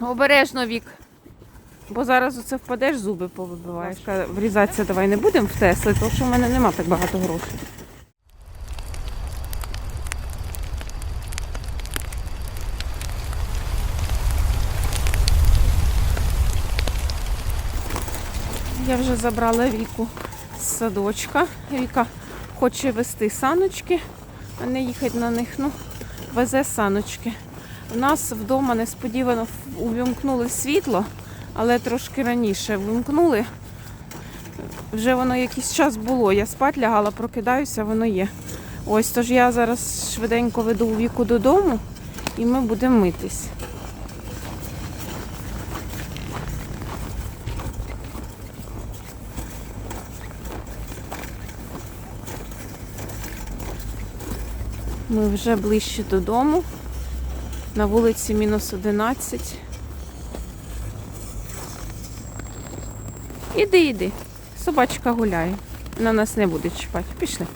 Обережно вік. Бо зараз оце впадеш, зуби повибиваєш. Врізатися давай не будемо в Тесли, тому що в мене нема так багато грошей. Я вже забрала Віку з садочка. Віка хоче вести саночки, а не їхати на них. Ну, везе саночки. Нас вдома несподівано увімкнули світло, але трошки раніше вимкнули. Вже воно якийсь час було. Я спать лягала, прокидаюся, воно є. Ось тож я зараз швиденько веду віку додому і ми будемо митись. Ми вже ближче додому. На вулиці мінус 11. Іди, іди. Собачка гуляє. На нас не буде чіпати. Пішли.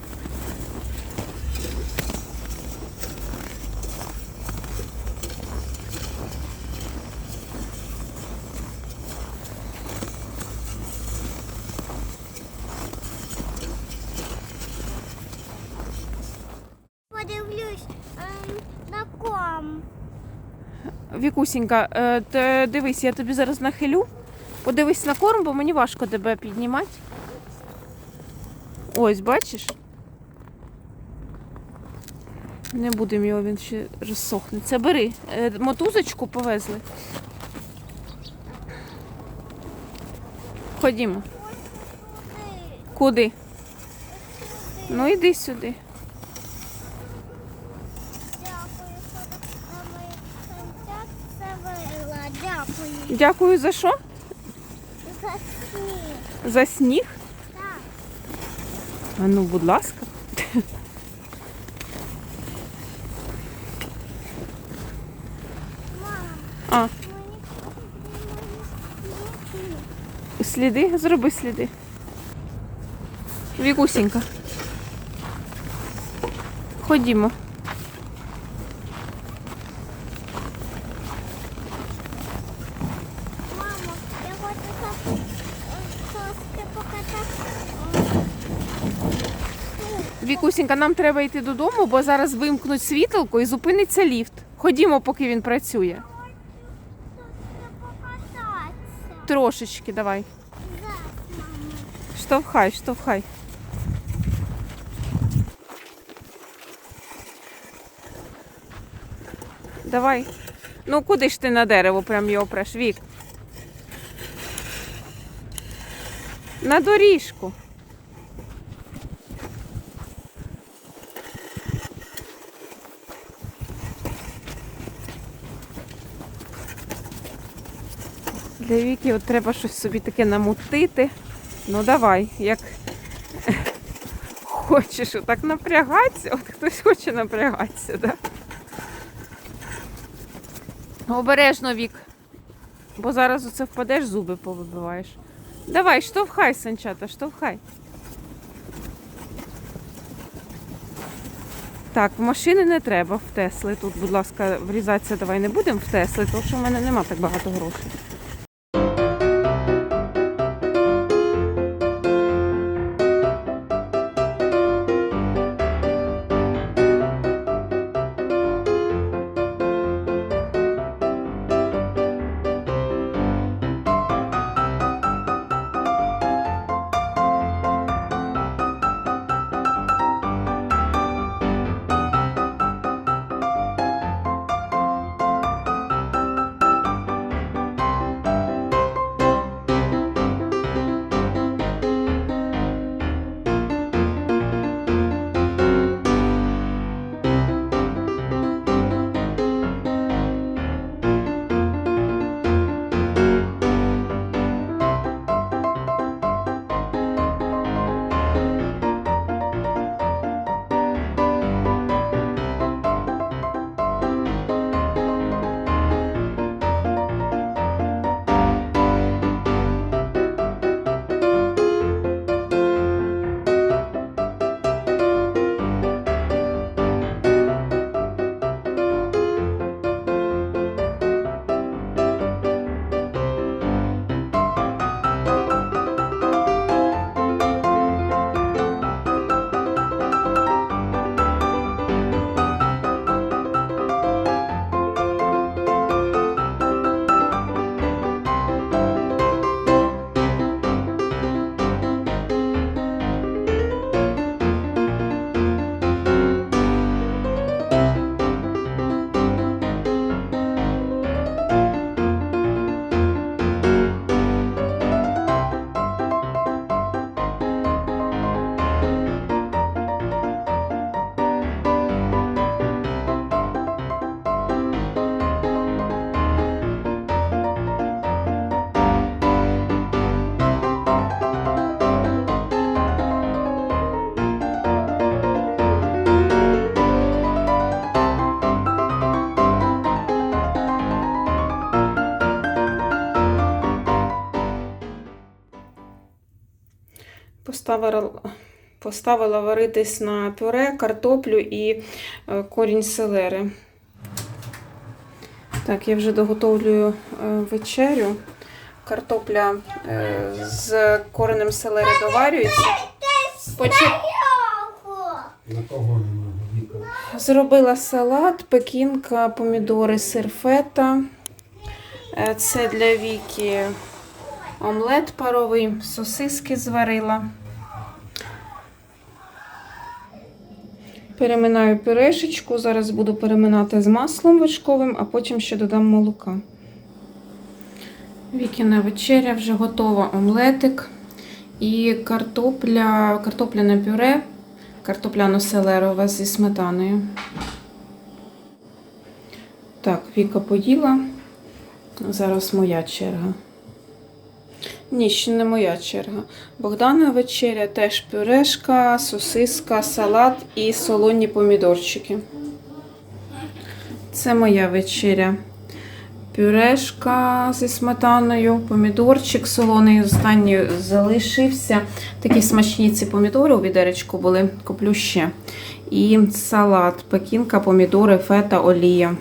Вікусінька, е, дивись, я тобі зараз нахилю. Подивись на корм, бо мені важко тебе піднімати. Ось, бачиш? Не будемо його, він ще розсохнеться. Бери, Е, мотузочку повезли. Ходімо. Куди? Ну йди сюди. Дякую, що на моїх санцях завела. Дякую. Дякую за що? За сніг. За сніг? Так. А ну, будь ласка. Мам, А, сліди? Зроби сліди. Вікусінька. Ходімо. Вікусінька, нам треба йти додому, бо зараз вимкнуть світло і зупиниться ліфт. Ходімо, поки він працює. Трошечки давай. Штовхай, штовхай. Давай. Ну куди ж ти на дерево прям його преш, Вік? На доріжку. Для Віки от треба щось собі таке намутити. Ну давай, як хочеш отак напрягатися, от хтось хоче напрягатися, да? Обережно вік. Бо зараз оце впадеш, зуби повибиваєш. Давай, штовхай, санчата, штовхай. Так, в машини не треба в Тесли. Тут, будь ласка, врізатися давай не будемо в Тесли, тому що в мене нема так багато грошей. Поставила, поставила варитись на пюре, картоплю і е, корінь селери. Так, я вже доготовлюю е, вечерю. Картопля е, з коренем селери доварюється. Віка? Зробила салат, пекінка, помідори, сир фета. Це для Віки омлет паровий, сосиски зварила. Переминаю пюрешечку. Зараз буду переминати з маслом вершковим, а потім ще додам молока. Вікіна вечеря вже готова омлетик і картопля, картопляне пюре картопляно-селерова зі сметаною. Так, Віка поїла. Зараз моя черга. Ні, ще не моя черга. Богдана вечеря теж пюрешка, сосиска, салат і солоні помідорчики. Це моя вечеря. Пюрешка зі сметаною, помідорчик солоний. Останній залишився. Такі смачні ці помідори у відеречку були. Куплю ще. І салат, пекінка, помідори, фета, олія.